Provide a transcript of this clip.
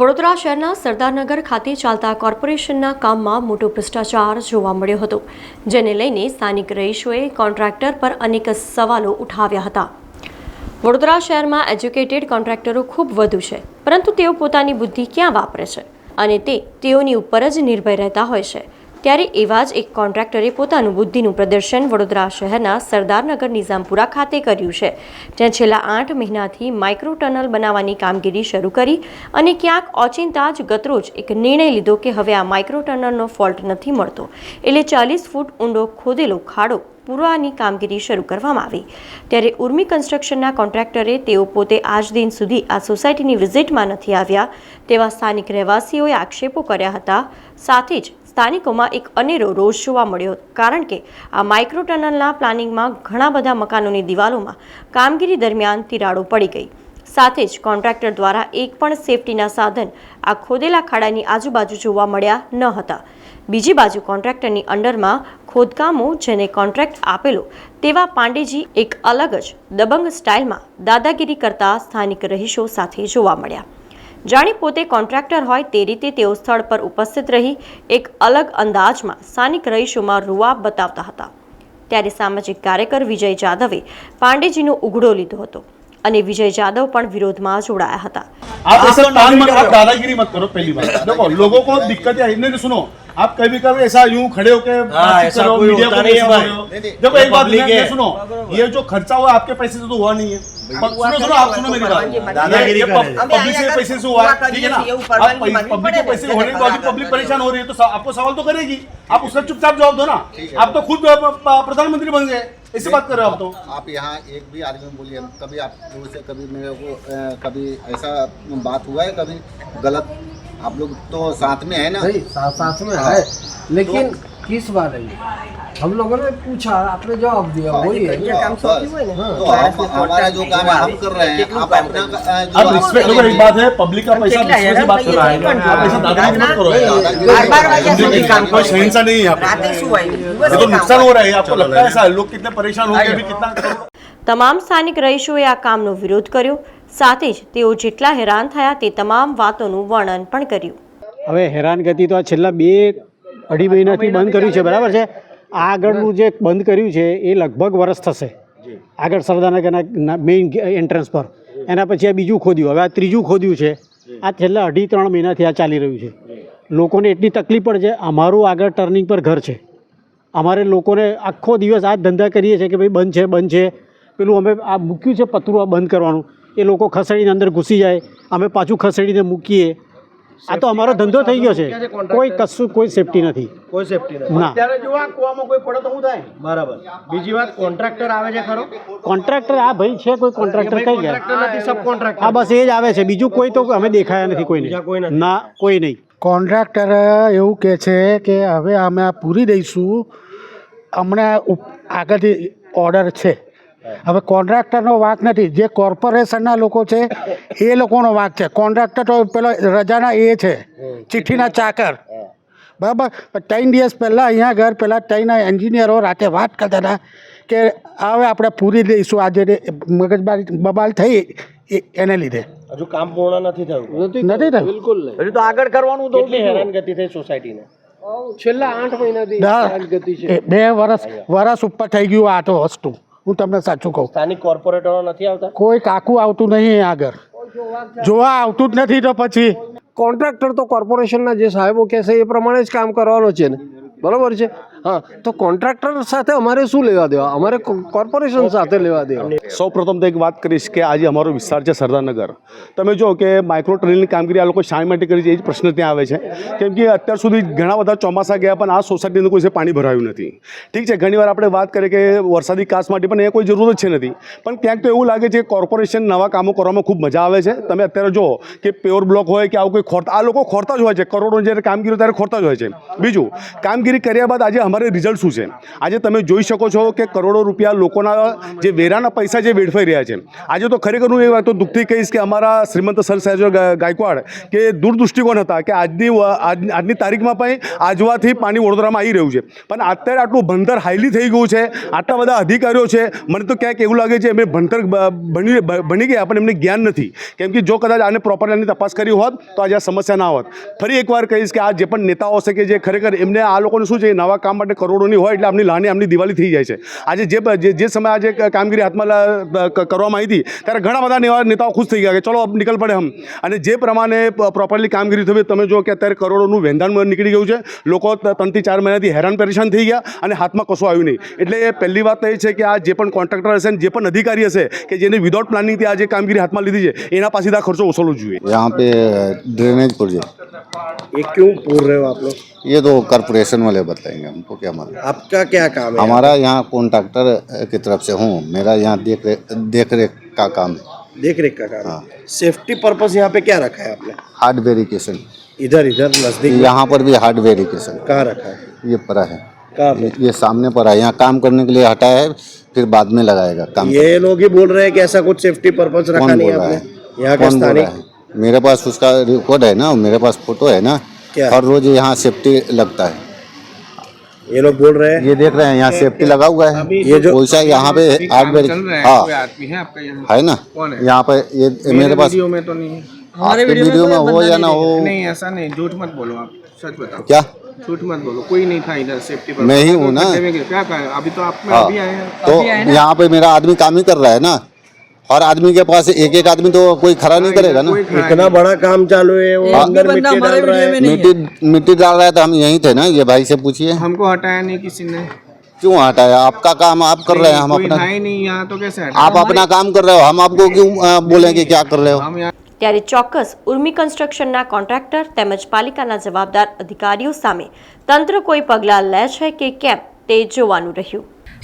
વડોદરા શહેરના સરદારનગર ખાતે ચાલતા કોર્પોરેશનના કામમાં મોટો ભ્રષ્ટાચાર જોવા મળ્યો હતો, જેને લઈને સ્થાનિક રહીશોએ કોન્ટ્રાક્ટર પર અનેક સવાલો ઉઠાવ્યા હતા. વડોદરા શહેરમાં એજ્યુકેટેડ કોન્ટ્રાક્ટરો ખૂબ વધુ છે, પરંતુ તેઓ પોતાની બુદ્ધિ ક્યાં વાપરે છે? અને તે તેઓની ઉપર જ નિર્ભય રહેતા હોય છે. ત્યારે એવા જ એક કોન્ટ્રાક્ટરે પોતાનું બુદ્ધિનું પ્રદર્શન વડોદરા શહેરના સરદારનગર નિઝામપુરા ખાતે કર્યું છે, જ્યાં છેલ્લા આઠ મહિનાથી માઇક્રો ટનલ બનાવવાની કામગીરી શરૂ કરી અને ક્યાંક ઓચિંતા જ ગતરોજ એક નિર્ણય લીધો કે હવે આ માઇક્રો ટનલનો ફોલ્ટ નથી મળતો, એટલે ચાલીસ ફૂટ ઊંડો ખોદેલો ખાડો પૂરવાની કામગીરી શરૂ કરવામાં આવી. ત્યારે ઉર્મી કન્સ્ટ્રક્શનના કોન્ટ્રાક્ટરે તેઓ પોતે આજ દિન સુધી આ સોસાયટીની વિઝિટમાં નથી આવ્યા તેવા સ્થાનિક રહેવાસીઓએ આક્ષેપો કર્યા હતા, સાથે જ સ્થાનિકોમાં એક અનેરો રોષ જોવા મળ્યો, કારણ કે આ માઇક્રો ટનલના પ્લાનિંગમાં ઘણા બધા મકાનોની દિવાલોમાં કામગીરી દરમિયાન તિરાડો પડી ગઈ. સાથે જ કોન્ટ્રાક્ટર દ્વારા એક પણ સેફટીના સાધન આ ખોદેલા ખાડાની આજુબાજુ જોવા મળ્યા ન હતા. બીજી બાજુ કોન્ટ્રાક્ટરની અંડરમાં ખોદકામો જેને કોન્ટ્રાક્ટ આપેલો તેવા પાંડેજી એક અલગ જ દબંગ સ્ટાઇલમાં દાદાગીરી કરતા સ્થાનિક રહીશો સાથે જોવા મળ્યા. જાણે પોતે કોન્ટ્રાક્ટર હોય તે રીતે તેઓ સ્થળ પર ઉપસ્થિત રહી એક અલગ અંદાજમાં સ્થાનિક રહીશોમાં રૂઆબ બતાવતા હતા. ત્યારે સામાજિક કાર્યકર વિજય જાદવે પાંડેજીનો ઉઘડો લીધો હતો અને વિજય જાદવ પણ વિરોધમાં જોડાયા હતા. દાદાગીરી મત કરો પહેલી વાત. લોકો કો દિક્કત સુનો. को आप कभी कभी ऐसा यूँ खड़े होके देखो एक बात है। सुनो ये जो खर्चा हुआ आपके पैसे से तो हुआ नहीं है। सुनो सुनो आप सुनो मेरी बात। दादागिरी। पब्लिक से पैसे से हुआ ठीक है ना? पब्लिक के पैसे होने के बाद पब्लिक परेशान हो रही है तो आपको सवाल तो करेगी। आप उसका चुपचाप जवाब दो ना। आप तो खुद प्रधानमंत्री बन गए। ऐसी बात कर रहे हो आप तो। आप यहाँ एक भी आदमी बोलिए कभी आप लोगों से कभी मेरे को कभी ऐसा बात हुआ है कभी गलत आप लोग तो साथ में है ना नहीं साथ साथ में है लेकिन किस बारे में हम लोगों ने पूछा आपने जवाब दिया वही है काम तो हमारा जो काम है हम कर रहे हैं एक बात है पब्लिक का पैसा बात कर नुकसान हो रहा है आपको लगता है लोग कितने परेशान हो गए कितना तमाम સ્થાનિક રહીશોએ આ કામનો વિરોધ કર્યો સાથે જ તેઓ જેટલા હેરાન થયા તે તમામ વાતોનું વર્ણન પણ કર્યું. હવે હેરાનગતિ તો આ છેલ્લા બે અઢી મહિનાથી બંધ કર્યું છે બરાબર છે? આ આગળનું જે બંધ કર્યું છે એ લગભગ વરસ થશે. આગળ સરદારનગરના મેઇન એન્ટ્રન્સ પર. એના પછી આ બીજું ખોદ્યું. હવે આ ત્રીજું ખોદ્યું છે. આ છેલ્લા અઢી ત્રણ મહિનાથી આ ચાલી રહ્યું છે. લોકોને એટલી તકલીફ પડે છે અમારું આગળ ટર્નિંગ પર ઘર છે. અમારે લોકોને આખો દિવસ આ જ ધંધા કરીએ છીએ કે ભાઈ બંધ છે બંધ છે. પેલું અમે આ મૂક્યું છે પતરું આ બંધ કરવાનું. એ લોકો ખસેડીને અંદર ઘૂસી જાય અમે પાછું ખસેડીને મૂકીએ. આ તો અમારો ધંધો થઈ ગયો છે. કોઈ કશું કોઈ સેફટી નથી. કોઈ સેફટી નથી. ના. અત્યારે જો આ કુવામાં કોઈ પડે તો શું થાય? બરાબર. બીજી વાત કોન્ટ્રાક્ટર આવે છે ખરો? કોન્ટ્રાક્ટર આ ભાઈ છે કોઈ કોન્ટ્રાક્ટર કઈ ગયા? નથી સબ કોન્ટ્રાક્ટર હા બસ એ જ આવે છે. બીજું કોઈ તો અમે દેખાયા નથી બીજા કોઈ કોઈને નથી. ના કોઈ નહીં. કોન્ટ્રાક્ટર એવું કહે છે કે હવે અમે આ પૂરી દઈશું. હમણાં આગળથી ઓર્ડર છે. હવે કોન્ટ્રાક્ટરનો વાંક નથી. જે કોર્પોરેશનના લોકો છે એ લોકોનો વાંક છે. કોન્ટ્રાક્ટર તો પેલો રજાના એ છે. ચિઠ્ઠીના ચાકર. બરાબર? ત્રણ દિવસ પહેલાં અહીંયા ઘર પહેલાં ત્રણના એન્જિનિયરો રાતે વાત કરતા હતા કે હવે આપણે પૂરી દઈશું. આજે મગજબારી બબાલ થઈ એને લીધે. હજુ કામ પૂર્ણ નથી થયું. નથી થયું. બિલકુલ હજુ તો આગળ કરવાનું કેટલી હેરાનગતિ થઈ સોસાયટીને છેલ્લા આઠ મહિનાથી બે વર્ષ વર્ષ ઉપર થઈ ગયું આ તો વસ્તુ. હું તમને સાચું કહું. સ્થાનિક કોર્પોરેટરો નથી આવતા? કોઈ કાકું આવતું નહીં આગળ. જોવા આવતું જ નથી તો પછી? કોન્ટ્રાક્ટર તો કોર્પોરેશનના જે સાહેબો કહેશે એ પ્રમાણે જ કામ કરવાનો છે ને. બરાબર છે? હા, તો કોન્ટ્રાક્ટર સાથે અમારે શું લેવા દેવા? અમારે કોર્પોરેશન સાથે લેવા દેવા. સૌ પ્રથમ તો એક વાત કરીશ કે આજે અમારો વિસ્તાર છે સરદારનગર, તમે જો કે માઇક્રો ટ્રેનની કામગીરી આ લોકો શા માટે કરી છે એ જ પ્રશ્ન ત્યાં આવે છે. કેમ કે અત્યાર સુધી ઘણા બધા ચોમાસા ગયા પણ આ સોસાયટીનું કોઈ પાણી ભરાયું નથી. ઠીક છે, ઘણીવાર આપણે વાત કરીએ કે વરસાદી કાસ માટે પણ એ કોઈ જરૂર છે નથી. પણ ક્યાંક તો એવું લાગે છે કે કોર્પોરેશન નવા કામો કરવામાં ખૂબ મજા આવે છે. તમે અત્યારે જો કે પ્યોર બ્લોક હોય કે આવું કોઈ ખોરતા આ લોકો ખોરતા જ હોય છે. કરોડો જ્યારે કામગીરી ત્યારે ખોરતા જ હોય છે. બીજું, કામગીરી કર્યા બાદ આજે અમારે રિઝલ્ટ શું છે? આજે તમે જોઈ શકો છો કે કરોડો રૂપિયા લોકોના જે વેરાના પૈસા જે વેડફાઈ રહ્યા છે. આજે તો ખરેખર હું એ વાત તો દુઃખથી કહીશ કે અમારા શ્રીમંત સર સહેજો ગાયકવાડ કે દૂરદૃષ્ટિકોણ હતા કે આજની આજની તારીખમાં પણ આજવાથી પાણી વડોદરામાં આવી રહ્યું છે. પણ અત્યારે આટલું ભણતર હાઈલી થઈ ગયું છે, આટલા બધા અધિકારીઓ છે, મને તો ક્યાંક એવું લાગે છે એમને ભણતર ભણી ભણી ગયા પણ એમને જ્ઞાન નથી. કેમ કે જો કદાચ આને પ્રોપરલી એની તપાસ કરી હોત તો આજે આ સમસ્યા ના હોત. ફરી એકવાર કહીશ કે આ જે પણ નેતાઓ છે કે જે ખરેખર એમને આ લોકોને શું છે નવા કામ માટે કરોડોની હોય એટલે આમની લાની આમની દિવાળી થઈ જાય છે. આજે જે જે સમયે આજે કામગીરી હાથમાં કરવામાં આવી હતી, ત્યારે ઘણા બધા નેવા નેતાઓ ખુશ થઈ ગયા કે ચલો નીકળ પડે હમ. અને જે પ્રમાણે પ્રોપરલી કામગીરી થઈ તમે જો કે અત્યારે કરોડોનું વેંધાણ નીકળી ગયું છે. લોકો ત્રણથી ચાર મહિનાથી હેરાન પરેશાન થઈ ગયા અને હાથમાં કશું આવ્યું નહીં. એટલે એ પહેલી વાત એ છે કે આ જે પણ કોન્ટ્રાક્ટર હશે ને, જે પણ અધિકારી હશે, કે જેને વિધાઉટ પ્લાનિંગથી આ જે કામગીરી હાથમાં લીધી છે, એના પાસેથી આ ખર્ચો ઓછો જોઈએ. યહાં પે ડ્રેનેજ પ્રોજેક્ટ ये क्यों बोल रहे हो आप लोग? ये तो कॉरपोरेशन वाले बताएँगे हमको क्या मालूम। आपका क्या काम है? हमारा यहाँ कॉन्ट्रैक्टर की तरफ़ से हूँ। मेरा यहाँ देख रेख देख रेख का काम है। देख रेख का काम है। सेफ्टी पर्पस यहाँ पे क्या रखा है आपने? हार्ड वेरिकेशन इधर इधर नज़दीक यहाँ पर भी हार्ड वेरिकेशन कहाँ रखा है? ये पड़ा है। ये, ये सामने पर है। यहाँ काम करने के लिए हटाया है फिर बाद में लगाएगा काम ये लोग ही बोल रहे हैं कि ऐसा कुछ सेफ्टी पर्पज रखा नहीं है आपने? यहाँ के कौन मेरे पास उसका रिकॉर्ड है ना मेरे पास फ़ोटो है ना क्या? हर रोज यहाँ सेफ्टी लगता है। ये लोग बोल रहे हैं? ये देख रहे हैं यहाँ सेफ्टी लगा हुआ है। ये जो वैसा यहाँ पे वेरी हाँ है। ना? यहाँ पे ये मेरे पास वीडियो में तो नहीं है। वीडियो में हो या ना हो? नहीं ऐसा नहीं झूठ मत बोलो आप सच बताओ। क्या? झूठ मत बोलो कोई नहीं था इधर सेफ्टी पर। मैं ही हूँ ना। क्या कहा अभी तो आप हाँ। अभी आए हैं। तो यहाँ पे मेरा आदमी काम ही कर रहा है ना। हर आदमी के पास एक एक आदमी तो कोई खड़ा नहीं करेगा ना कोई खड़ा इतना बड़ा काम चालू है वो अंदर मिट्टी डाल रहा है मिट्टी मिट्टी डाल रहा है तो हम यहीं थे ना ये भाई से पूछिए हमको हटाया नहीं किसी ने क्यों हटाया आपका काम आप कर रहे हैं हम कोई अपना था ही नहीं यहाँ तो कैसे हटा आप अपना काम कर रहे हो हम आपको क्यों अ, बोलेंगे क्या कर रहे हो हम यहाँ ત્યારે ચોક્કસ ઉર્મી કન્સ્ટ્રક્શનના કોન્ટ્રાક્ટર તેમજ પાલિકાના જવાબદાર અધિકારીઓ સામે તંત્ર કોઈ પગલાં લે છે કે કેમ તે જોવાનું રહ્યું